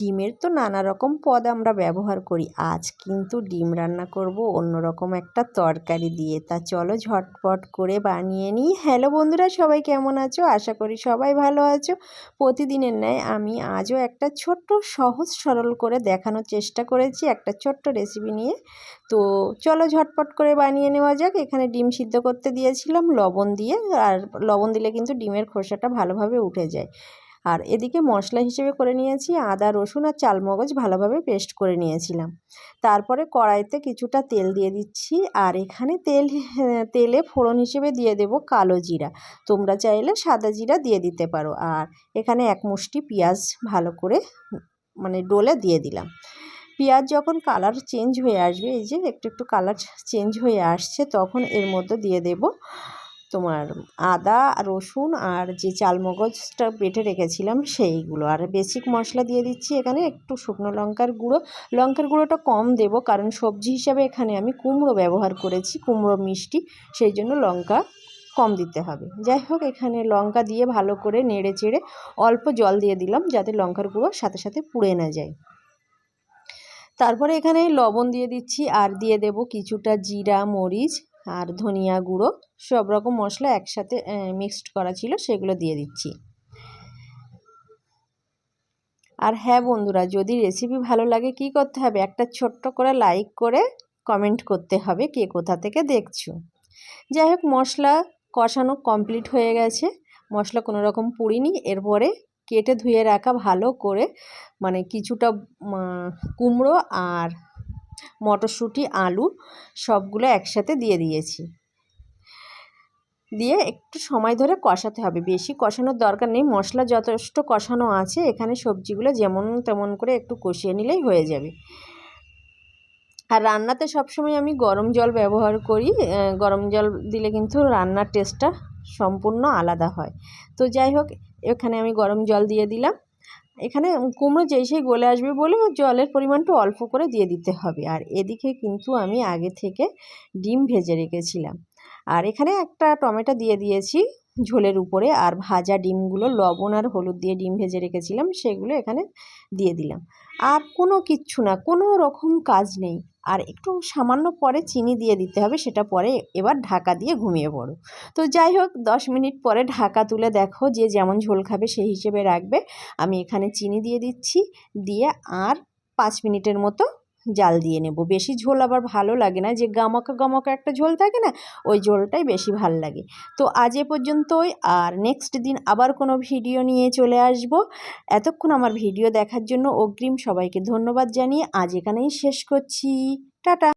ডিমের তো নানা রকম পদ আমরা ব্যবহার করি। আজ কিন্তু ডিম রান্না করব অন্যরকম একটা তরকারি দিয়ে। তা চলো ঝটপট করে বানিয়ে নিই। হ্যালো বন্ধুরা, সবাই কেমন আছো? আশা করি সবাই ভালো আছো। প্রতিদিনের ন্যায় আমি আজও একটা ছোট্ট, সহজ, সরল করে দেখানোর চেষ্টা করেছি একটা ছোট্ট রেসিপি নিয়ে। তো চলো ঝটপট করে বানিয়ে নেওয়া যাক। এখানে ডিম সিদ্ধ করতে দিয়েছিলাম লবণ দিয়ে। আর লবণ দিলে কিন্তু ডিমের খোসাটা ভালোভাবে উঠে যায়। আর এদিকে মশলা হিসেবে করে নিয়েছি আদা, রসুন আর চালমগজ ভালোভাবে পেস্ট করে নিয়েছিলাম। তারপরে কড়াইতে কিছুটা তেল দিয়ে দিচ্ছি আর এখানে তেল, তেলে ফোড়ন হিসেবে দিয়ে দেব কালো জিরা। তোমরা চাইলে সাদা জিরা দিয়ে দিতে পারো। আর এখানে এক মুষ্টি পেঁয়াজ ভালো করে মানে ডোলে দিয়ে দিলাম। পেঁয়াজ যখন কালার চেঞ্জ হয়ে আসবে, এই যে একটু একটু কালার চেঞ্জ হয়ে আসছে, তখন এর মধ্যে দিয়ে দেব তোমার আদা, রসুন আর যে চালমগজটা বেটে রেখেছিলাম সেইগুলো। আর বেসিক মশলা দিয়ে দিচ্ছি এখানে একটু শুকনো লঙ্কার গুঁড়ো। লঙ্কার গুঁড়োটা কম দেব কারণ সবজি হিসাবে এখানে আমি কুমড়ো ব্যবহার করেছি, কুমড়ো মিষ্টি। সেই জন্য লঙ্কা কম দিতে হবে। যাই হোক, এখানে লঙ্কা দিয়ে ভালো করে নেড়ে চেড়ে অল্প জল দিয়ে দিলাম যাতে লঙ্কার গুঁড়ো সাথে সাথে পুড়ে না যায়। তারপরে এখানে লবণ দিয়ে দিচ্ছি আর দিয়ে দেব কিছুটা জিরা, মরিচ আর ধনিয়া গুঁড়ো, সব রকম মশলা একসাথে মিক্সড করা ছিল, সেগুলো দিয়ে দিচ্ছি। আর হ্যাঁ বন্ধুরা, যদি রেসিপি ভালো লাগে, কি করতে হবে? একটা ছোট্ট করে লাইক করে কমেন্ট করতে হবে কে কোথা থেকে দেখছ। যাই হোক, মশলা কষানো কমপ্লিট হয়ে গেছে। মশলা কোনো রকম পুড়িনি, এরপরে কেটে ধুয়ে রাখা ভালো করে মানে কিছুটা কুমড়ো আর মটরশুঁটি, আলু সবগুলো একসাথে দিয়ে দিয়েছি। দিয়ে একটু সময় ধরে কষাতে হবে। বেশি কষানোর দরকার নেই। মশলা যথেষ্ট কষানো আছে। এখানে সবজিগুলো যেমন তেমন করে একটু কষিয়ে নিলেই হয়ে যাবে। আর রান্নাতে সবসময় আমি গরম জল ব্যবহার করি। গরম জল দিলে কিন্তু রান্নার টেস্টটা সম্পূর্ণ আলাদা হয়। তো যাই হোক, এখানে আমি গরম জল দিয়ে দিলাম। এখানে কুমড়ো যেই সেই গলে আসবে বলে জলের পরিমাণটা অল্প করে দিয়ে দিতে হবে। আর এদিকে কিন্তু আমি আগে থেকে ডিম ভেজে রেখেছিলাম। আর এখানে একটা টমেটো দিয়ে দিয়েছি। ঝোলের উপরে আর ভাজা ডিমগুলো লবণ আর হলুদ দিয়ে ডিম ভেজে রেখেছিলাম, সেগুলো এখানে দিয়ে দিলাম। আর কোনো কিচ্ছু না, কোনো রকম কাজ নেই। আর একটু সামান্য পরে চিনি দিয়ে দিতে হবে, সেটা পরে এবার ঢাকা দিয়ে ঘুমিয়ে পড়ো। তো যাই হোক, দশ মিনিট পরে ঢাকা তুলে দেখো যে যেমন ঝোল খাবে সেই হিসেবে রাখবে। আমি এখানে চিনি দিয়ে দিচ্ছি, দিয়ে আর পাঁচ মিনিটের মতো জাল দিয়ে নেব। বেশি ঝোল আবার ভালো লাগে না। যে গামাকা গামাকা একটা ঝোল থাকে না, ওই ঝোলটাই বেশি ভালো লাগে। তো আজ এ পর্যন্তই। আর নেক্সট দিন আবার কোনো ভিডিও নিয়ে চলে আসব। এতক্ষণ আমার ভিডিও দেখার জন্য অগ্রিম সবাইকে ধন্যবাদ জানিয়ে আজ এখানেই শেষ করছি। টাটা!